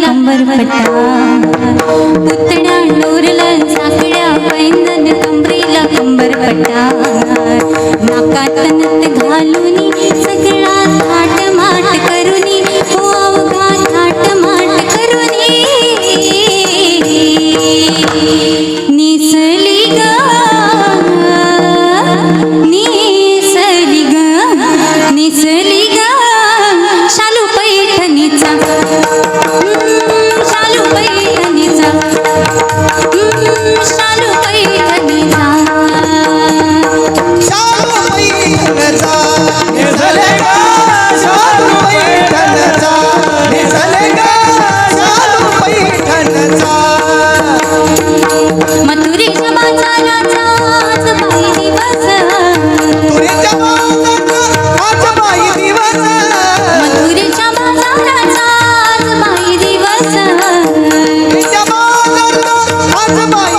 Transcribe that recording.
கம்பர் பட்டா புத்தடாண்டூர்ல சாக்கடை good news, Salud. Goodbye.